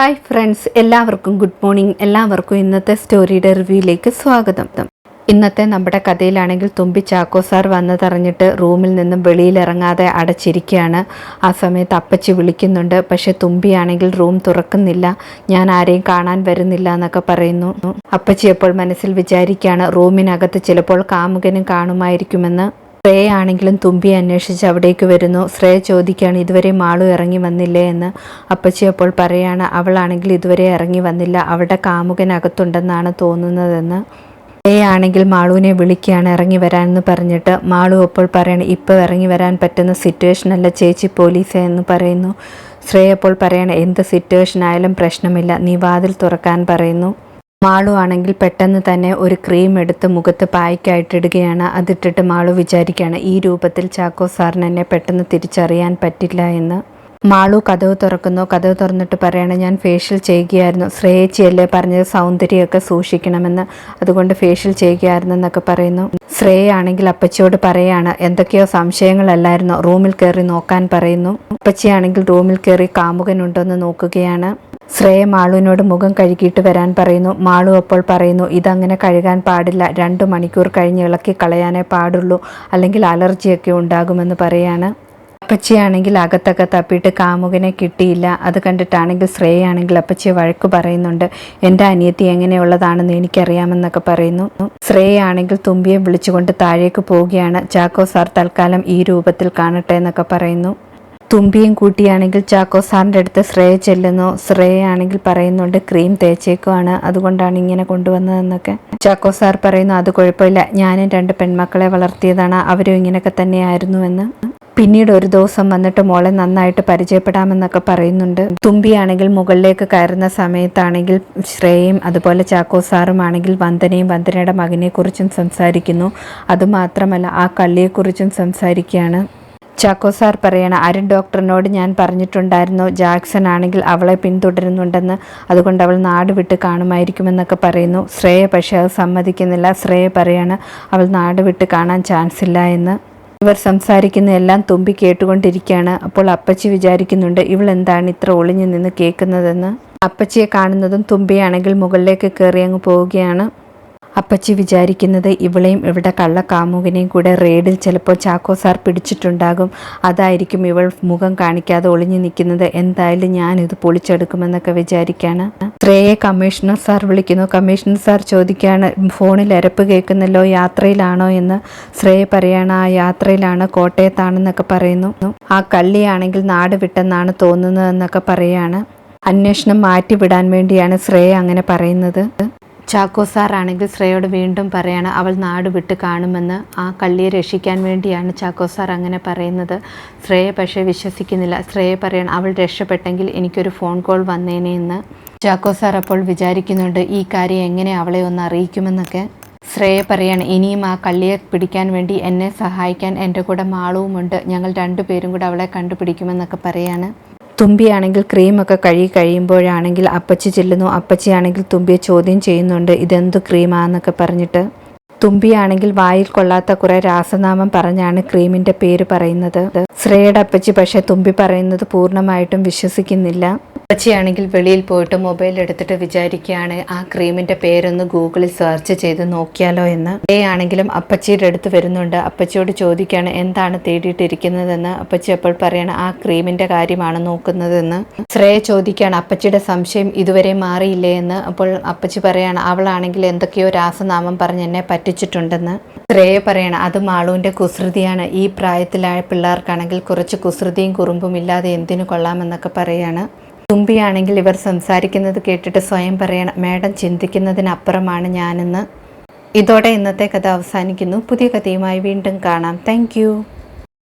Hi friends എല്ലാവർക്കും good morning. എല്ലാവർക്കും ഇന്നത്തെ സ്റ്റോറിയുടെ റിവ്യൂയിലേക്ക് സ്വാഗതം. ഇന്നത്തെ നമ്മുടെ കഥയിലാണെങ്കിൽ തുമ്പി ചാക്കോ സാർ വന്നതറിഞ്ഞിട്ട് റൂമിൽ നിന്നും വെളിയിലിറങ്ങാതെ അടച്ചിരിക്കുകയാണ്. ആ സമയത്ത് അപ്പച്ചി വിളിക്കുന്നുണ്ട്. പക്ഷെ തുമ്പിയാണെങ്കിൽ റൂം തുറക്കുന്നില്ല. ഞാൻ ആരെയും കാണാൻ വരുന്നില്ല എന്നൊക്കെ പറയുന്നു. അപ്പച്ചി എപ്പോൾ മനസ്സിൽ വിചാരിക്കുകയാണ് റൂമിനകത്ത് ചിലപ്പോൾ കാമുകനും കാണുമായിരിക്കുമെന്ന്. ശ്രേയ ആണെങ്കിലും തുമ്പി അന്വേഷിച്ച് അവിടേക്ക് വരുന്നു. ശ്രേയ ചോദിക്കുകയാണ് ഇതുവരെ മാളു ഇറങ്ങി വന്നില്ലേ? എന്ന്. അപ്പച്ചി അപ്പോൾ പറയാണ് അവളാണെങ്കിൽ ഇതുവരെ ഇറങ്ങി വന്നില്ല. അവളുടെ കാമുകനകത്തുണ്ടെന്നാണ് തോന്നുന്നതെന്ന്. ആണെങ്കിൽ മാളുവിനെ വിളിക്കുകയാണ് ഇറങ്ങി വരാനെന്ന് പറഞ്ഞിട്ട്. മാളു അപ്പോൾ പറയണം ഇപ്പോൾ ഇറങ്ങി വരാൻ പറ്റുന്ന സിറ്റുവേഷൻ അല്ല ചേച്ചി പോലീസ് എന്ന് പറയുന്നു. ശ്രേയ അപ്പോൾ പറയണം എന്ത് സിറ്റുവേഷൻ ആയാലും പ്രശ്നമില്ല. നീ വാതിൽ തുറക്കാൻ പറയുന്നു. മാളു ആണെങ്കിൽ പെട്ടെന്ന് തന്നെ ഒരു ക്രീം എടുത്ത് മുഖത്ത് പായ്ക്കായിട്ടിടുകയാണ്. അതിട്ടിട്ട് മാളു വിചാരിക്കുകയാണ് ഈ രൂപത്തിൽ ചാക്കോ സാറിന് എന്നെ പെട്ടെന്ന് തിരിച്ചറിയാൻ പറ്റില്ല എന്ന്. മാളു കഥവ് തുറക്കുന്നു. കഥവ് തുറന്നിട്ട് പറയണം ഞാൻ ഫേഷ്യൽ ചെയ്യുകയായിരുന്നു. ശ്രേയച്ചിയല്ലേ പറഞ്ഞത് സൗന്ദര്യമൊക്കെ സൂക്ഷിക്കണമെന്ന്. അതുകൊണ്ട് ഫേഷ്യൽ ചെയ്യുകയായിരുന്നു എന്നൊക്കെ പറയുന്നു. ശ്രേയ ആണെങ്കിൽ അപ്പച്ചിയോട് പറയാണ് എന്തൊക്കെയോ സംശയങ്ങളല്ലായിരുന്നു? റൂമിൽ കയറി നോക്കാൻ പറയുന്നു. അപ്പച്ചിയാണെങ്കിൽ റൂമിൽ കയറി കാമുകനുണ്ടോയെന്ന് നോക്കുകയാണ്. ശ്രേയ മാളുവിനോട് മുഖം കഴുകിയിട്ട് വരാൻ പറയുന്നു. മാളു അപ്പോൾ പറയുന്നു ഇതങ്ങനെ കഴുകാൻ പാടില്ല. രണ്ട് മണിക്കൂർ കഴിഞ്ഞ് ഇളക്കി കളയാനേ പാടുള്ളൂ. അല്ലെങ്കിൽ അലർജിയൊക്കെ ഉണ്ടാകുമെന്ന് പറയാണ്. അപ്പച്ചിയാണെങ്കിൽ അകത്തൊക്കെ തപ്പിയിട്ട് കാമുകനെ കിട്ടിയില്ല. അത് കണ്ടിട്ടാണെങ്കിൽ ശ്രേയാണെങ്കിൽ അപ്പച്ചിയെ വഴക്ക് പറയുന്നുണ്ട്. എന്റെ അനിയത്തി എങ്ങനെയുള്ളതാണെന്ന് എനിക്കറിയാമെന്നൊക്കെ പറയുന്നു. ശ്രേയാണെങ്കിൽ തുമ്പിയെ വിളിച്ചുകൊണ്ട് താഴേക്ക് പോവുകയാണ്. ചാക്കോ സാർ തൽക്കാലം ഈ രൂപത്തിൽ കാണട്ടെ എന്നൊക്കെ പറയുന്നു. തുമ്പിയും കൂട്ടിയാണെങ്കിൽ ചാക്കോ സാറിന്റെ അടുത്ത് ശ്രേയ ചെല്ലുന്നു. ശ്രേയ ആണെങ്കിൽ പറയുന്നുണ്ട് ക്രീം തേച്ചേക്കുവാണ്. അതുകൊണ്ടാണ് ഇങ്ങനെ കൊണ്ടുവന്നതെന്നൊക്കെ. ചാക്കോ സാർ പറയുന്നു അത് കുഴപ്പമില്ല. ഞാനും രണ്ട് പെൺമക്കളെ വളർത്തിയതാണ്. അവരും ഇങ്ങനെയൊക്കെ തന്നെയായിരുന്നുവെന്ന്. പിന്നീട് ഒരു ദിവസം വന്നിട്ട് മോളെ നന്നായിട്ട് പരിചയപ്പെടാമെന്നൊക്കെ പറയുന്നുണ്ട്. തുമ്പിയാണെങ്കിൽ മുകളിലേക്ക് കയറുന്ന സമയത്താണെങ്കിൽ ശ്രേയയും അതുപോലെ ചാക്കോ സാറും ആണെങ്കിൽ വന്ദനയും വന്ദനയുടെ മകനെക്കുറിച്ചും സംസാരിക്കുന്നു. അതുമാത്രമല്ല ആ കള്ളിയെക്കുറിച്ചും സംസാരിക്കുകയാണ്. ചാക്കോ സാർ പറയണ അരുൺ ഡോക്ടറിനോട് ഞാൻ പറഞ്ഞിട്ടുണ്ടായിരുന്നു ജാക്സൺ ആണെങ്കിൽ അവളെ പിന്തുടരുന്നുണ്ടെന്ന്. അതുകൊണ്ട് അവൾ നാട് വിട്ട് കാണുമായിരിക്കുമെന്നൊക്കെ പറയുന്നു. ശ്രേയ പക്ഷേ അത് സമ്മതിക്കുന്നില്ല. ശ്രേയ പറയാണ് അവൾ നാട് വിട്ട് കാണാൻ ചാൻസ് ഇല്ല എന്ന്. ഇവർ സംസാരിക്കുന്ന എല്ലാം തുമ്പി കേട്ടുകൊണ്ടിരിക്കുകയാണ്. അപ്പോൾ അപ്പച്ചി വിചാരിക്കുന്നുണ്ട് ഇവൾ എന്താണ് ഇത്ര ഒളിഞ്ഞു നിന്ന് കേൾക്കുന്നതെന്ന്. അപ്പച്ചിയെ കാണുന്നതും തുമ്പിയാണെങ്കിൽ മുകളിലേക്ക് കയറി അങ്ങ് പോവുകയാണ്. അപ്പച്ചി വിചാരിക്കുന്നത് ഇവളെയും ഇവിടെ കള്ള കാമുകനെയും കൂടെ റെയ്ഡിൽ ചിലപ്പോൾ ചാക്കോ സാർ പിടിച്ചിട്ടുണ്ടാകും. അതായിരിക്കും ഇവൾ മുഖം കാണിക്കാതെ ഒളിഞ്ഞു നിൽക്കുന്നത്. എന്തായാലും ഞാൻ ഇത് പൊളിച്ചെടുക്കുമെന്നൊക്കെ വിചാരിക്കാണ്. ശ്രേയെ കമ്മീഷണർ സാർ വിളിക്കുന്നു. കമ്മീഷണർ സാർ ചോദിക്കുകയാണ് ഫോണിൽ അരപ്പ് കേൾക്കുന്നല്ലോ യാത്രയിലാണോ? എന്ന് ശ്രേയ പറയാണ് ആ യാത്രയിലാണ് കോട്ടയത്താണെന്നൊക്കെ പറയുന്നു. ആ കള്ളിയാണെങ്കിൽ നാട് വിട്ടെന്നാണ് തോന്നുന്നതെന്നൊക്കെ പറയാണ്. അന്വേഷണം മാറ്റിവിടാൻ വേണ്ടിയാണ് ശ്രേയ അങ്ങനെ പറയുന്നത്. ചാക്കോ സാറാണെങ്കിൽ ശ്രേയോട് വീണ്ടും പറയാണ് അവൾ നാട് വിട്ട് കാണുമെന്ന് ആ കള്ളിയെ രക്ഷിക്കാൻ വേണ്ടിയാണ് ചാക്കോ സാർ അങ്ങനെ പറയുന്നത് ശ്രേയ പക്ഷേ വിശ്വസിക്കുന്നില്ല. ശ്രേയ പറയണം അവൾ രക്ഷപ്പെട്ടെങ്കിൽ എനിക്കൊരു ഫോൺ കോൾ വന്നേനെ എന്ന് ചാക്കോ സാർ അപ്പോൾ വിചാരിക്കുന്നുണ്ട് ഈ കാര്യം എങ്ങനെ അവളെ ഒന്ന് അറിയിക്കുമെന്നൊക്കെ ശ്രേയ പറയാണ് ഇനിയും ആ കള്ളിയെ പിടിക്കാൻ വേണ്ടി എന്നെ സഹായിക്കാൻ എന്റെ കൂടെ മാളവുമുണ്ട്. ഞങ്ങൾ രണ്ടുപേരും കൂടെ അവളെ കണ്ടുപിടിക്കുമെന്നൊക്കെ പറയാണ്. തുമ്പിയാണെങ്കിൽ ക്രീമൊക്കെ കഴുകി കഴിയുമ്പോഴാണെങ്കിൽ അപ്പച്ചി ചെല്ലുന്നു. അപ്പച്ചിയാണെങ്കിൽ തുമ്പിയെ ചോദ്യം ചെയ്യുന്നുണ്ട്. ഇതെന്ത് ക്രീമാന്നൊക്കെ പറഞ്ഞിട്ട്. തുമ്പിയാണെങ്കിൽ വായിൽ കൊള്ളാത്ത കുറെ രാസനാമം പറഞ്ഞാണ് ക്രീമിന്റെ പേര് പറയുന്നത്. ശ്രേയുടെ അപ്പച്ചി പക്ഷെ തുമ്പി പറയുന്നത് പൂർണമായിട്ടും വിശ്വസിക്കുന്നില്ല. അപ്പച്ചിയാണെങ്കിൽ വെളിയിൽ പോയിട്ട് മൊബൈൽ എടുത്തിട്ട് വിചാരിക്കുകയാണ് ആ ക്രീമിന്റെ പേരൊന്ന് ഗൂഗിളിൽ സെർച്ച് ചെയ്ത് നോക്കിയാലോ എന്ന്. ഡേ ആണെങ്കിലും അപ്പച്ചിയുടെ അടുത്ത് വരുന്നുണ്ട്. അപ്പച്ചിയോട് ചോദിക്കുകയാണ് എന്താണ് തേടിയിട്ടിരിക്കുന്നതെന്ന്? അപ്പച്ചി അപ്പോൾ പറയണം ആ ക്രീമിന്റെ കാര്യമാണ് നോക്കുന്നതെന്ന്. ശ്രേയ ചോദിക്കുകയാണ് അപ്പച്ചിയുടെ സംശയം ഇതുവരെ മാറിയില്ലേ എന്ന്. അപ്പോൾ അപ്പച്ചി പറയാണ് അവളാണെങ്കിൽ എന്തൊക്കെയോ രാസനാമം പറഞ്ഞ് എന്നെ പറ്റിച്ചിട്ടുണ്ടെന്ന്. ശ്രേയ പറയണം അത് മാളുവിന്റെ കുസൃതിയാണ്. ഈ പ്രായത്തിലായ പിള്ളേർക്കാണെങ്കിൽ കുറച്ച് കുസൃതിയും കുറുമ്പും ഇല്ലാതെ എന്തിനു കൊള്ളാമെന്നൊക്കെ പറയാണ്. തുമ്പിയാണെങ്കിൽ ഇവർ സംസാരിക്കുന്നത് കേട്ടിട്ട് സ്വയം പറയണം. മേഡം ചിന്തിക്കുന്നതിനപ്പുറമാണ് ഞാനെന്ന്. ഇതോടെ ഇന്നത്തെ കഥ അവസാനിക്കുന്നു. പുതിയ കഥയുമായി വീണ്ടും കാണാം. താങ്ക്